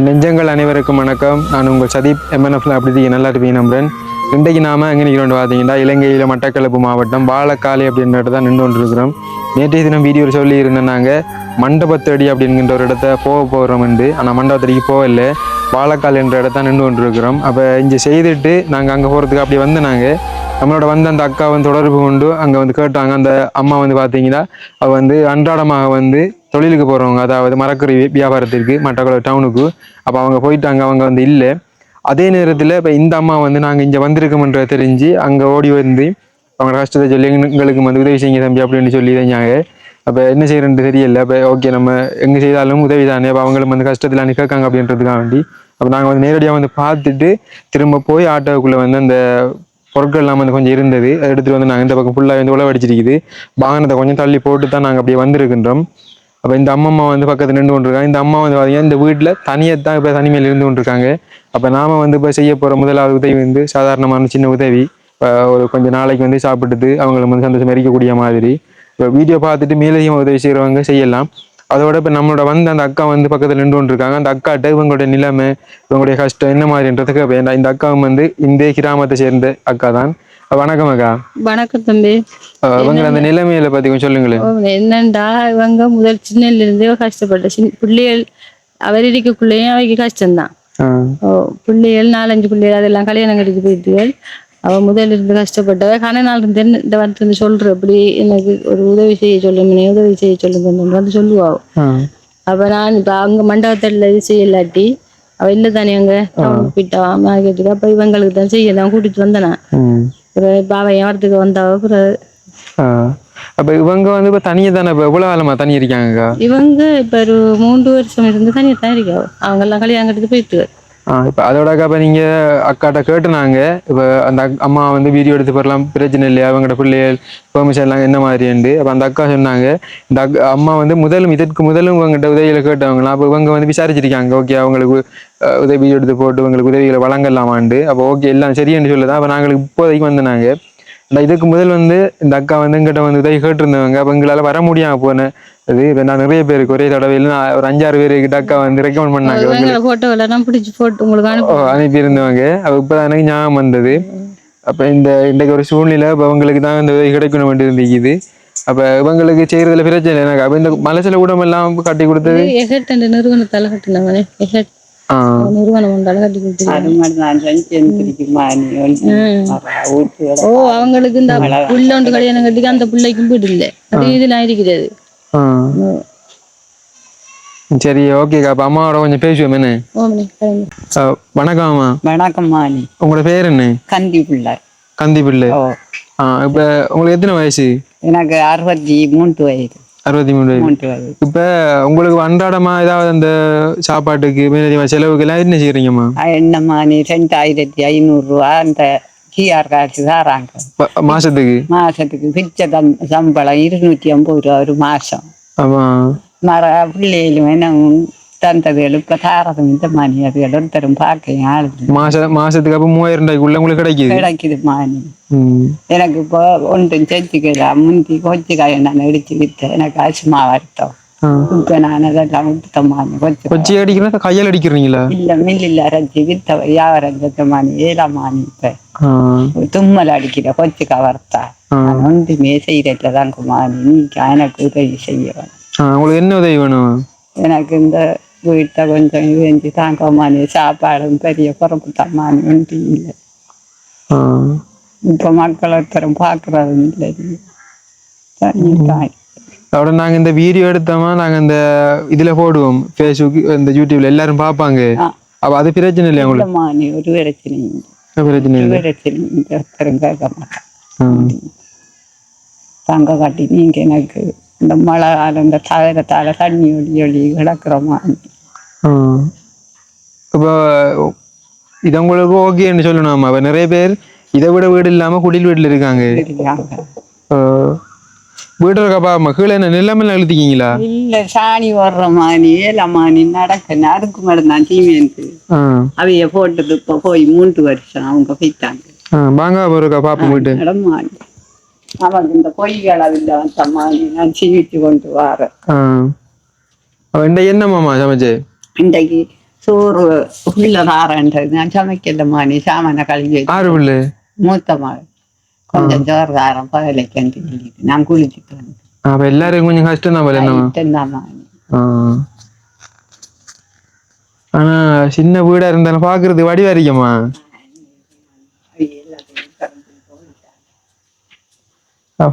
என் நெஞ்சங்கள் அனைவருக்கும் வணக்கம். நான் உங்கள் சதீப் எம்என்எஃப்ல அப்படி நல்லா இருப்பீங்க நம்புறேன் இன்றைக்கு நாம எங்கே நிற்கிறோம் பார்த்தீங்கன்னா இலங்கையில் மட்டக்களப்பு மாவட்டம் வாழக்காலை அப்படின்ற தான் நின்று கொண்டிருக்கிறோம். நேற்றைய தினம் வீடியோவில் சொல்லி இருந்தேன் நாங்கள் மண்டபத்தடி அப்படிங்கிற ஒரு இடத்த போக போகிறோம் என்று ஆனால் மண்டபத்தடிக்கு போகல. பாலக்கால் என்ற இடத்த நின்று கொண்டிருக்கிறோம். அப்போ இங்கே செய்துட்டு நாங்கள் அங்கே போகிறதுக்கு அப்படி வந்து நாங்கள் நம்மளோட வந்து அந்த அக்கா வந்து தொடர்பு கொண்டு அங்கே வந்து கேட்டாங்க. அந்த அம்மா வந்து பார்த்தீங்கன்னா அவள் வந்து அன்றாடமாக வந்து தொழிலுக்கு போகிறவங்க அதாவது மரக்கறி வியாபாரத்திற்கு மட்டக்களப்பு டவுனுக்கு அப்போ அவங்க போயிட்டாங்க அவங்க வந்து இல்லை. அதே நேரத்தில் இப்போ இந்த அம்மா வந்து நாங்கள் இங்கே வந்திருக்கோம்ன்ற தெரிஞ்சு அங்கே ஓடி வந்து அவங்க கஷ்டத்தை சொல்லி எங்களுக்கு வந்து உதவி செய்யுங்க தம்பி அப்படின்னு சொல்லி இருந்தாங்க. அப்போ என்ன செய்யறேன்ட்டு தெரியல. அப்போ ஓகே நம்ம எங்கே செய்தாலும் உதவி தானே. அப்போ அவங்களும் வந்து கஷ்டத்தில் நிற்காங்க அப்படின்றதுக்காக வேண்டி அப்போ நாங்கள் வந்து நேரடியாக வந்து பார்த்துட்டு திரும்ப போய் ஆட்டோவுக்குள்ளே வந்து அந்த பொருட்கள்லாம் வந்து கொஞ்சம் இருந்தது. அதை எடுத்துகிட்டு வந்து நாங்கள் இந்த பக்கம் ஃபுல்லாக வந்து உழவடிச்சிருக்குது. வாகனத்தை கொஞ்சம் தள்ளி போட்டு தான் நாங்கள் அப்படியே வந்திருக்கின்றோம். அப்போ இந்த அம்மம்மா வந்து பக்கத்தில் நின்று கொண்டிருக்காங்க. இந்த அம்மா வந்து பார்த்தீங்கன்னா இந்த வீட்டில் தனியாக தான் இப்போ தனிமையில் இருந்து கொண்டிருக்காங்க. அப்போ நாம வந்து இப்போ செய்ய போகிற முதலாவது உதவி வந்து சாதாரணமான சின்ன உதவி. இப்போ ஒரு கொஞ்சம் நாளைக்கு வந்து சாப்பிட்டுட்டு அவங்களுக்கு வந்து சந்தோஷம் இருக்கக்கூடிய மாதிரி. இப்போ வீடியோ பார்த்துட்டு மேலதிகமாக உதவி செய்கிறவங்க செய்யலாம். அதோட இப்போ நம்மளோட வந்து அந்த அக்கா வந்து பக்கத்தில் நின்று கொண்டிருக்காங்க. அந்த அக்காட்ட இவங்களுடைய நிலைமை இவங்களுடைய கஷ்டம் என்ன மாதிரின்றதுக்கு இப்போ இந்த அக்காவும் வந்து இந்த கிராமத்தை சேர்ந்த அக்கா தான் வணக்கம் அக்கா. வணக்கம் தம்பி. இவங்க அந்த நிலைமையில பத்தி கொஞ்சம் சொல்லுங்களேன். என்னண்டா இவங்க முதல் சின்னல இருந்தே கஷ்டப்பட்ட சின்ன பிள்ளைகள் அவர் இருக்கக்குள்ளேயும் அவைக்கு கஷ்டம்தான். பிள்ளைகள் நாலஞ்சு பிள்ளைகள் அதெல்லாம் கல்யாணம் கட்டிட்டு போயிட்டுகள். அவ முதல்ல இருந்து கஷ்டப்பட்டவ கன நாள் இருந்து இந்த வந்து வந்து சொல்ற அப்படி எனக்கு ஒரு உதவி செய்ய சொல்லுங்க உதவி செய்ய சொல்லுங்க வந்து சொல்லுவா அப்ப நான் இப்ப அங்க மண்டபத்தில் இது செய்யலாட்டி அவ இல்ல தானே அங்க போயிட்டா மார்க்கெட்டுக்கு அப்ப இவங்களுக்கு தான் செய்ய தான் கூட்டிட்டு வந்தேன் நான் உம் பிறகு பாவை வரத்துக்கு வந்தாவ பிறகு. அப்ப இவங்க வந்து இப்ப தனியா தானே இப்ப எவ்வளவு காலமா தனி இருக்காங்கக்கா இவங்க இப்ப ஒரு மூன்று வருஷம் இருந்து தனியா தான் இருக்கா அவங்க எல்லாம் கல்யாணம் கட்டிட்டு போயிட்டு இப்ப அதோடக்கா இப்போ நீங்கள் அக்காட்ட கேட்டுனாங்க. இப்ப அந்த அம்மா வந்து வீடியோ எடுத்து போடலாம் பிரச்சனை இல்லையா? அவங்களோட பிள்ளைகள் பெர்மிஷன் எல்லாம் என்ன மாதிரிண்டு அப்ப அந்த அக்கா சொன்னாங்க இந்த அக்- அம்மா வந்து முதலும் இதற்கு முதலும் இவங்ககிட்ட உதவிகளை கேட்டவங்களாம். அப்போ இவங்க வந்து விசாரிச்சிருக்காங்க ஓகே அவங்களுக்கு உதவி எடுத்து போட்டு இவங்களுக்கு உதவிகளை வழங்கலாமாண்டு. அப்போ ஓகே எல்லாம் சரின்னு சொல்லுதான். அப்போ நாங்களுக்கு இப்போதைக்கு வந்தாங்க இந்த இதுக்கு முதல் வந்து இந்த அக்கா வந்து எங்கிட்ட வந்து உதவி கேட்டிருந்தவங்க. அப்ப எங்களால வர முடியாம போனேன் அது இப்ப நான் நிறைய பேருக்கு ஒரே தடவையில் நான் ஒரு அஞ்சாறு பேருக்கு அக்கா வந்து ரெக்கமெண்ட் பண்ணாங்க. இவங்களை போட்டோ எல்லாம் பிடிச்சி போட்டு உங்களுக்கு ஓ, அனுப்பி அனுப்பியிருந்தவங்க. அப்ப இப்பதான் எனக்கு ஞாபகம் வந்தது. அப்ப இந்த இன்றைக்கு ஒரு சூழ்நிலை அப்ப அவங்களுக்கு தான் இந்த உதவி கிடைக்கணும் வேண்டி இருந்துக்குது அப்ப இவங்களுக்கு செய்யறதுல பிரச்சனை இல்லை. எனக்கு அப்ப இந்த மலசில எல்லாம் கட்டி கொடுத்தது? எஹெட் என்ற நிறுவனத்தால கட்டினவனே. எஹெட் நிறுவனம் ஒன்றால கட்டி ஊட்டு ஓ அவங்களுக்கு இந்த புள்ள ஒன்று கல்யாணம் கட்டிக்க அந்த பிள்ளைக்கும் வீடு இல்லை. அது இதெல்லாம் இருக்கிறது சரி ஓகேக்கா அப்ப அம்மாவோட கொஞ்சம் பேசுவோம் என்ன? வணக்கம் அம்மா. வணக்கம்மா நீ உங்களோட பேர் என்ன? கந்தி பிள்ளை கந்தி பிள்ளை இப்ப உங்களுக்கு எத்தனை வயசு? எனக்கு அறுபத்தி மூன்று வயது. அறுபத்தி மூணு இப்ப உங்களுக்கு அன்றாடமா ஏதாவது அந்த சாப்பாட்டுக்கு மேலதிகமா செலவுக்கு எல்லாம் என்ன செய்யறீங்கம்மா என்னம்மா நீ ரெண்டாயிரத்தி ஐநூறுரூவா அந்த டிஆர் காசு தராங்க. மாசத்துக்கு? மாசத்துக்கு பிச்சை தம் சம்பளம் இருநூற்றி ஐம்பது ரூபா ஒரு மாசம். ஆமா. மர பிள்ளைகளும் என்ன தந்ததுகள் இப்போ தாரதும் இந்த மணி அதுகள் ஒருத்தரும் பார்க்க ஆளு மாச மாசத்துக்கு அப்ப மூவாயிரம் ரூபாய்க்குள்ள உங்களுக்கு கிடைக்குது கிடைக்குது மாணி ம். எனக்கு இப்போ ஒன்றும் செஞ்சுக்கலாம் முந்தி கொஞ்சக்காய் நான் எடுத்து விற்றேன் எனக்கு அசுமா வருத்தம். இப்போ நான் அதெல்லாம் விட்டமானி கொஞ்சம் கொச்சி அடிக்கிறதா கையால் அடிக்கிறீங்களா இல்லை மில்லில் அரைச்சி வித்த வியாபாரம் செத்தமானி ஏழமானி இப்போ. தும்மல் அடிக்கிற கொஞ்சக்காய் வறுத்தா. நான் ஒன்றுமே செய்யறதுல தான் குமாரி நீ எனக்கு உதவி செய்ய உங்களுக்கு என்ன உதவி வேணும் எனக்கு இந்த வீட்டை கொஞ்சம் வேண்டி தாங்கமானி சாப்பாடும் பெரிய குறப்பு தம்மானி ஒன்றும் இல்லை. இப்போ மக்கள் ஒருத்தரும் பார்க்கறதும் இல்லை சரி தாய் அதோட நாங்க இந்த வீடியோ எடுத்தோமா நாங்க இந்த இதுல போடுவோம் ஃபேஸ்புக் இந்த யூடியூப்ல எல்லாரும் பார்ப்பாங்க ஆ. அப்ப அது பிரச்சனை இல்லையா உங்களுக்கு நீ ஒரு பிரச்சனையும் இல்லை. பிரச்சனை இல்லை ஒருத்தரும் கேட்க மாட்டான். தங்க காட்டி நீங்க எனக்கு இந்த மழை காலம் இந்த தகரத்தால தண்ணி ஒளி ஒளி கிடக்குறோமா. இப்போ இது உங்களுக்கு ஓகேன்னு சொல்லணும்? அப்ப நிறைய பேர் இதை விட வீடு இல்லாம குடில் வீட்டுல இருக்காங்க. வீட்டுல இருக்கப்பா கீழே என்ன நிலைமையில எழுதிக்கிங்களா இல்ல சாணி வர்ற மாதிரி நீ நடக்க அதுக்கு மேடம் தான் தீமேந்து அவைய போட்டது இப்போ போய் மூன்று வருஷம் அவங்க போயிட்டாங்க வாங்க இருக்கா பாப்போம் வீட்டு அவங்க இந்த பொய்கள் அதில் வந்தம்மா நீ நான் சீவிட்டு கொண்டு வரேன் இந்த என்னம்மாமா சமைச்சு? இன்றைக்கு சோறு உள்ள தாரன்றது நான் சமைக்கலம்மா நீ சாமான கழுவி ஆறு பிள்ளை மூத்த மகள். கொஞ்சம் சோறு தாரம் பகலைக்கு சொல்லிட்டு நான் குளிச்சுட்டு வந்தேன் அப்ப எல்லாருக்கும் கொஞ்சம் கஷ்டம் தான் போல ஆ. ஆனா சின்ன வீடா இருந்தாலும் பாக்குறது வடிவா இருக்கம்மா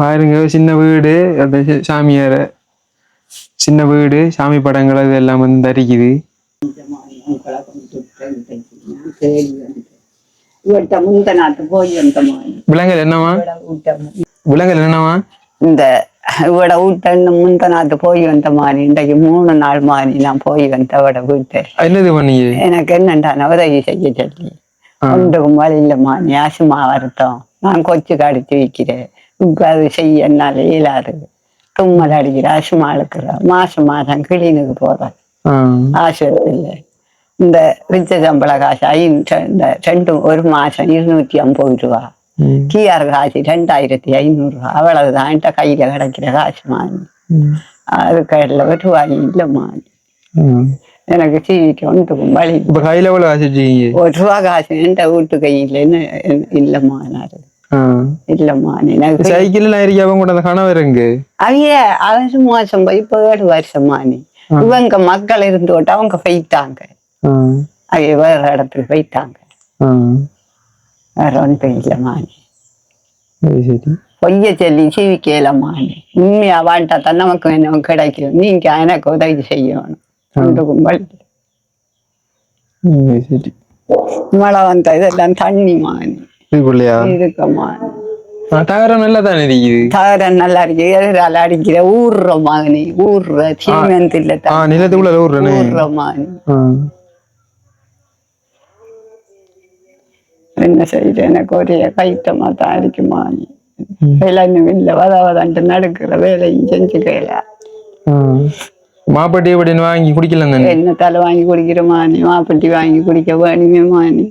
பாருங்க சின்ன வீடு அந்த சாமியார. சின்ன வீடு சாமி படங்கள் அது எல்லாம் வந்து தரிக்குது. விலங்கல் என்னவா விலங்கல் என்னவா இந்த இவட வீட்டன்னு முந்த நாட்டு போய் வந்த மாதிரி இன்றைக்கு மூணு நாள் மாதிரி நான் போய் வந்த இவட வீட்டை. என்னது பண்ணீங்க எனக்கு என்னண்டா உதவி செய்ய சொல்லி. ஒன்றுக்கும் வழி இல்லைம்மா நீ ஆசுமா வருத்தம். நான் கொச்சு கடிச்சு வைக்கிறேன். இப்ப அது செய்ய என்னால இயலாது தும்மல் அடிக்கிற ஆசுமா அழுக்கிற மாசம் மாசம் கிளீனுக்கு போறேன் ஆ. ஆசிரியர் இந்த விச்ச சம்பள காசு ஐந்து இந்த ரெண்டு ஒரு மாசம் இருநூத்தி ஐம்பது ரூபா. டிஆர் காசு ரெண்டாயிரத்தி ஐநூறு ரூபா அவ்வளவுதான் என்கிட்ட கையில கிடைக்கிற காசு மாறி. அதுக்கு எல்லாம் ஒரு ரூபாய் இல்லைம்மா ம். எனக்கு சீவிக்கு ஒன்றுக்கும் வழி இப்ப கையில காசு ஒரு ரூபா காசு என்கிட்ட வீட்டு கையில் என்ன இல்லைம்மா நான். இல்லைம்மா எனக்கு சைக்கிள்ல இருக்க அவங்க கூட கணவர் எங்க அவைய அவன் மாசம் போய் இப்போ ஏழு வருஷமா நீ. இவங்க மக்கள் இருந்து விட்டு அவங்க போயிட்டாங்க. அவைய வேற இடத்துக்கு போயிட்டாங்க. வேற ஒன்றும் இல்லைம்மா நீ. பொய்ய சொல்லி சீவிக்கலம்மா நீ. உண்மையா வாழ்த்தா தான் நமக்கு என்ன கிடைக்கும். நீங்க எனக்கு உதவி செய்யணும். ம், சரி மழை வந்த இதெல்லாம் தண்ணிமா நீ. இதுக்குள்ளயா இருக்கம்மா தகரம் நல்லா தானே இருக்குது? தகர நல்லா இருக்கு. எதிரால அடிக்கிற ஊர்ற மகனி ஊர்ற சீமெண்ட் இல்ல ஆ நிலத்துக்குள்ள ஊர்றனே. ஊர்ற மகனி. என்ன செய்யுது எனக்கு ஒரே கைத்தமா தான் இருக்குமா நீ வேலைன்னு இல்லை. வத வதன்ட்டு நடக்கிற வேலையும் செஞ்சுக்கல. ஆ. மாப்பட்டி அப்படின்னு வாங்கி குடிக்கலாம் தானே என்ன தலை வாங்கி குடிக்கிற மானி மாப்பட்டி வாங்கி குடிக்க வேணுமே மானி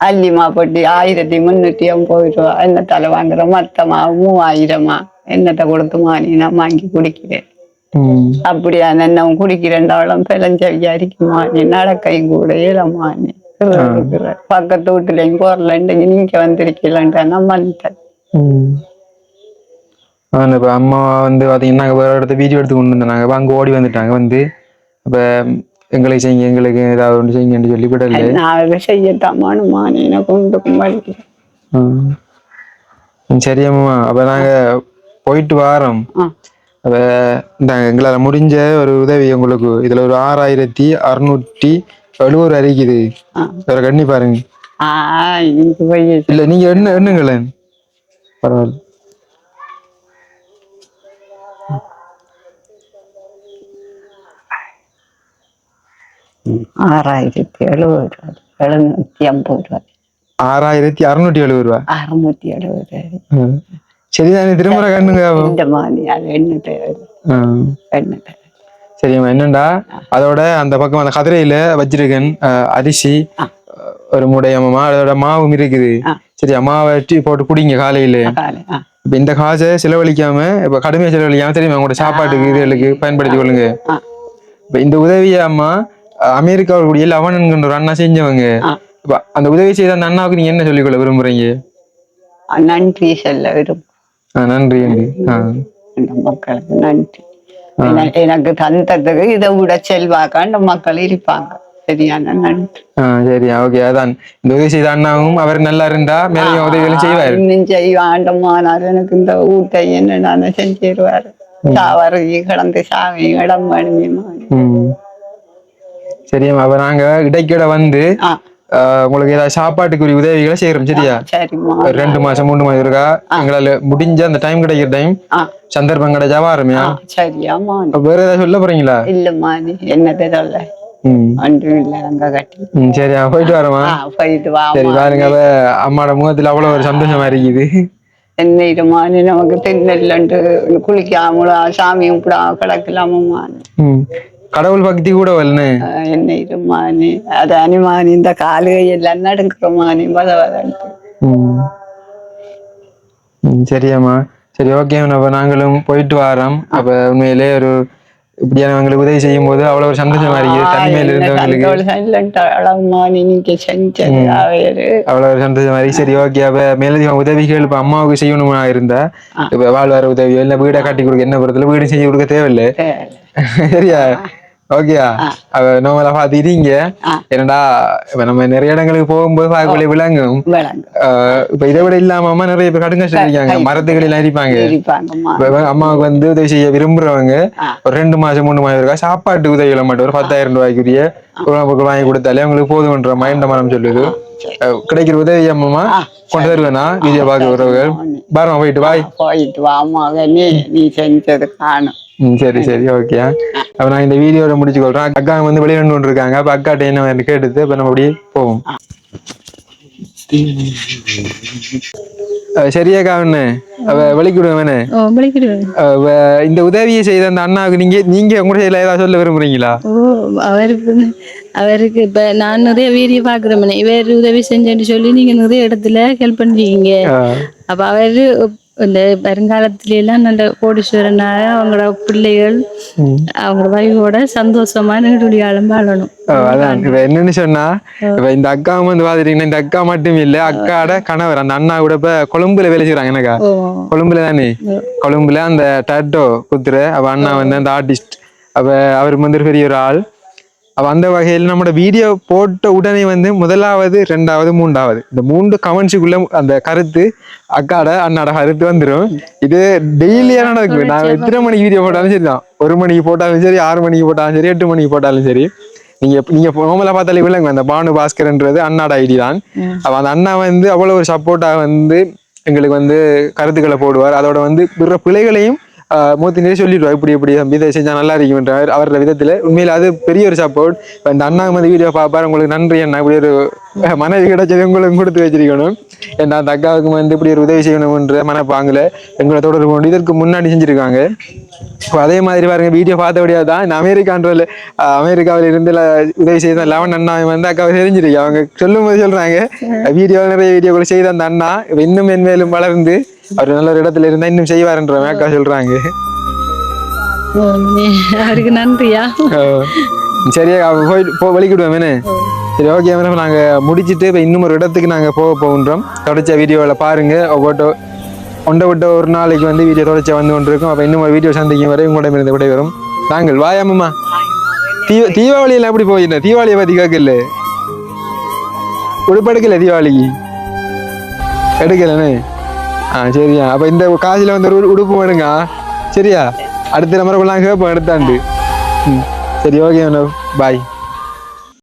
அள்ளி மாப்பட்டி ஆயிரத்தி முன்னூத்தி ஐம்பது ரூபா. என்ன தலை வாங்குற மொத்தமா? மூவாயிரமா. என்னத்தை கொடுத்து மானி? நான் வாங்கி குடிக்கிறேன். அப்படியா? நான் குடிக்கிறேன்டாவளம் பிளஞ்சவியா இருக்குமா நீ நடக்கையும் கூட ஏலம்மா நீ பக்கத்து வீட்டுலயும் போறலண்டு நீங்க வந்திருக்கீங்களா நான் வந்துட்டேன் இப்ப அம்மா வந்து பாத்தீங்கன்னா நாங்க வேற இடத்த வீடியோ எடுத்து கொண்டு வந்தாங்க அங்க ஓடி வந்துட்டாங்க வந்து. அப்ப எங்களுக்கு செய்யுங்க எங்களுக்கு ஏதாவது ஒன்று செய்யுங்கன்னு சொல்லி விடல நான் அதை செய்யட்டாமானுமா நீ எனக்கு கொண்டு வலிக்கிறேன் ம். ம், சரி அம்மா அப்ப நாங்க போயிட்டு வாரோம். அப்ப இந்த எங்களால முடிஞ்ச ஒரு உதவி உங்களுக்கு இதுல ஒரு ஆறாயிரத்தி அறுநூற்றி எழுபது அறிக்குது. வேற கண்ணி பாருங்க. இல்ல நீங்க என்ன எண்ணுங்களேன். பரவாயில்ல. ஆறாயிரத்தி ரூபா அறுநூத்தி எழுபது ரூபா ம். சரிதானே திரும்ப கண்ணுங்க இந்த மாதிரி அது என்ன தேவை ம். என்ன தேவை சரிம்மா என்னண்டா? அதோட அந்த பக்கம் அந்த கதிரையில வச்சிருக்கேன் அரிசி ஒரு முடையம்மா அதோட மாவும் இருக்குது. ஆ. சரியா மாவை போட்டு குடிங்க காலையில. இப்ப இந்த காசை செலவழிக்காம இப்ப கடுமையா செலவழிக்காம தெரியுமா உங்களோட சாப்பாட்டுக்கு இதுகளுக்கு பயன்படுத்தி கொள்ளுங்க. இப்ப இந்த உதவியை அம்மா அமெரிக்காவுடைய லவணன்கிற ஒரு அண்ணா செஞ்சவங்க. அந்த உதவி செய்த அந்த அண்ணாவுக்கு நீங்க என்ன சொல்லிக்கொள்ள விரும்புறீங்க? நன்றி சொல்ல விரும்பும் ஆ, நன்றி மக்களுக்கு நன்றி. என- எனக்கு தந்ததுக்கு இதை விட செல்வாக்காண்ட மக்கள் இருப்பாங்க. சரியான நன்றி. சரியா. ஓகே அதான். இந்த உதவி செய்த அண்ணாவும் அவர் நல்லா இருந்தா மேலையும் உதவிகளும் செய்வார். இன்னும் செய்வாண்டமானார் எனக்கு இந்த ஊட்டை என்ன நான் செஞ்சிருவாரு சாவரு கிடந்து சாமி இடம் வேணுமே சரிம்மா அப்ப நாங்க இடைக்கிட வந்து உங்களுக்கு ஏதாவது சாப்பாட்டுக்குரிய உதவிகளை செய்யறோம் சரியா? ரெண்டு மாசம் மூணு மாசம் இருக்கா? எங்களால முடிஞ்ச அந்த டைம் கிடைக்கிற டைம் சந்தர்ப்பம் கிடைச்சா வாரமையா? வேற ஏதாவது சொல்ல போறீங்களா? இல்லம்மா நீ என்னத்தை சொல்ல சரியா போயிட்டு வரமா ஆ போயிட்டு வா சரி பாருங்க அம்மாட முகத்துல அவ்வளவு ஒரு சந்தோஷமா இருக்குது. என்ன இருமா நீ நமக்கு தின்னல்லன்ட்டு குளிக்காமலா சாமி கும்பிடாம கிடக்கலாமம்மா ம். கடவுள் பக்தி கூட வரலன்னு. என்ன இருமா நீ அது அனிமா நீ இந்த காலு எல்லாம் வத வதன்ட்டு சரியாம்மா சரி ஓகே அப்ப நாங்களும் போயிட்டு வரோம். அப்ப உண்மையிலே ஒரு இப்படியானவங்களுக்கு உதவி செய்யும் போது அவ்வளவு ஒரு சந்தோஷமா இருக்குது. தனிமையில இருந்தவங்களுக்கு. அவ்வளவு ஒரு சந்தோஷமா இருக்கு சரி ஓகே அப்ப மேலதிக உதவிகள் இப்ப அம்மாவுக்கு செய்யணுமா இருந்தா? இப்ப வாழ்வார உதவியோ இல்ல வீடை கட்டி கொடுக்க என்ன பொறுத்தல வீடு செஞ்சு கொடுக்க தேவையில்லை. சரியா? ஓகேயா அவ நோமலா பாத்துக்கிட்டீங்க என்னடா இப்ப நம்ம நிறைய இடங்களுக்கு போகும்போது பார்க்கக்கூடிய விலங்கும் இப்ப இதை விட இல்லாம நிறைய பேர் கடுங்க இருக்காங்க. மரத்துகள் எல்லாம் இருப்பாங்க அம்மாவுக்கு வந்து உதவி செய்ய விரும்புறவங்க ஒரு ரெண்டு மாசம் மூணு மாசம் இருக்கா? சாப்பாட்டு உதவிகளை மட்டும். ஒரு பத்தாயிரம் ரூபாய்க்குரிய உணவுகள் வாங்கி கொடுத்தாலே அவங்களுக்கு போதும்ன்ற மைண்ட மரம் சொல்லுது. கிடைக்கிற உதவி அம்மா கொண்டு வருவேனா வீடியோ பார்க்க உறவுகள் பாருமா போயிட்டு பாய் போயிட்டு வாமாவே நீ நீ செஞ்சது காணும். சரி சரி ஓகே அப்ப நான் இந்த வீடியோட முடிச்சு கொள்றேன் அக்கா வந்து வெளியே கொண்டு இருக்காங்க அப்ப அக்காட்ட என்ன கேட்டுட்டு அப்ப நம்ம அப்படியே போவோம். அஹ் சரியாக்கா ஒண்ணு அவ வெளிக்கிடுவேன் இந்த உதவியை செய்த அந்த அண்ணாவுக்கு நீங்க நீங்க உங்க சைடுல ஏதாவது சொல்ல விரும்புறீங்களா? ஓ அவருக்கு அவருக்கு இப்ப நான் நிறைய வீடியோ பாக்குறேன் இவர் உதவி செஞ்சேன்னு சொல்லி நீங்க நிறைய இடத்துல ஹெல்ப் அஹ் அப்ப அவரு இந்த வருங்காலத்துல எல்லாம் நல்ல கோடீஸ்வரனாக அவங்களோட பிள்ளைகள் அவங்களோட வைஃபோட சந்தோஷமா நெடுடியாலும் வாழணும். அதான். இப்ப என்னன்னு சொன்னா இப்ப இந்த அக்கா வந்து பாத்துட்டீங்கன்னா இந்த அக்கா மட்டும் இல்ல அக்காட கணவர் அந்த அண்ணா கூட இப்ப கொழும்புல வேலை செய்யறாங்க எனக்கா கொழும்புல தானே? கொழும்புல அந்த டேட்டோ குத்துற அவ அண்ணா வந்து அந்த ஆர்டிஸ்ட் அவ அவர் வந்து பெரிய ஒரு ஆள். அவ அந்த வகையில் நம்மளோட வீடியோ போட்ட உடனே வந்து முதலாவது ரெண்டாவது மூன்றாவது. இந்த மூன்று கமெண்ட்ஸுக்குள்ள அந்த கருத்து அக்காட அண்ணாட கருத்து வந்துடும் இது டெய்லியா நடக்கும் நான் எத்தனை மணிக்கு வீடியோ போட்டாலும் சரி தான். ஒரு மணிக்கு போட்டாலும் சரி ஆறு மணிக்கு போட்டாலும் சரி எட்டு மணிக்கு போட்டாலும் சரி. நீங்க நீங்க நோமலா பார்த்தாலே விளங்கும். அந்த பானு பாஸ்கர்ன்றது அண்ணாட ஐடி தான். அப்ப அந்த அண்ணா வந்து அவ்வளவு ஒரு சப்போர்ட்டா வந்து எங்களுக்கு வந்து கருத்துக்களை போடுவார். அதோட வந்து பிற பிள்ளைகளையும் நிறைய சொல்லிடுவார் இப்படி இப்படி தம்பி இதை செஞ்சா நல்லா இருக்கும்ன்றார் அவரோட விதத்துல. உண்மையில அது பெரிய ஒரு சப்போர்ட் இந்த அண்ணா வந்து வீடியோ பார்ப்பாரு உங்களுக்கு நன்றி அண்ணா. இப்படி ஒரு மனைவி கிடைச்சது உங்களுக்கு கொடுத்து வச்சிருக்கணும். ஏன்னா அந்த அக்காவுக்கு வந்து இப்படி ஒரு உதவி செய்யணும்ன்ற மனப்பாங்குல எங்களை தொடர்பு கொண்டு இதற்கு முன்னாடி செஞ்சிருக்காங்க. இப்போ அதே மாதிரி பாருங்க வீடியோ பார்த்தபடியா தான் இந்த அமெரிக்கான்றதுல அமெரிக்காவில் இருந்து உதவி செய்த லெவன் அண்ணா வந்து அக்காவை தெரிஞ்சிருக்கு. அவங்க சொல்லும் போது சொல்றாங்க வீடியோ நிறைய வீடியோ கூட செய்த அந்த அண்ணா இப்ப இன்னும் மென்மேலும் வளர்ந்து அவர் நல்ல ஒரு இடத்துல இருந்தா இன்னும் செய்வாருன்ற அக்கா சொல்றாங்க. அவருக்கு நன்றியா? சரியா போய் போ வலிக்கிடுவேன் சரி ஓகே மேடம் நாங்க முடிச்சிட்டு இப்போ இன்னும் ஒரு இடத்துக்கு நாங்க போக போகின்றோம். தொடர்ச்சியா வீடியோவில் பாருங்க. ஒவ்வொரு ஒன்றை விட்ட ஒரு நாளைக்கு வந்து வீடியோ தொடர்ச்சியா வந்து கொண்டிருக்கும். அப்போ இன்னும் ஒரு வீடியோ சந்திக்கும் வரை உங்களிடம் இருந்து விடை வரும் நாங்கள் வாயாமம்மா தீ தீபாவளியில் எப்படி போயிட்டேன் தீபாவளியை பற்றி கேட்கல. உடுப்பு எடுக்கல தீபாவளிக்கு எடுக்கலண்ணே ஆ சரியா. அப்போ இந்த காசில் வந்து ஒரு உடுப்பு வேணுங்க. சரியா? அடுத்த நம்பருக்குள்ள கேட்போம் எடுத்தாண்டு ம். சரி ஓகே பாய்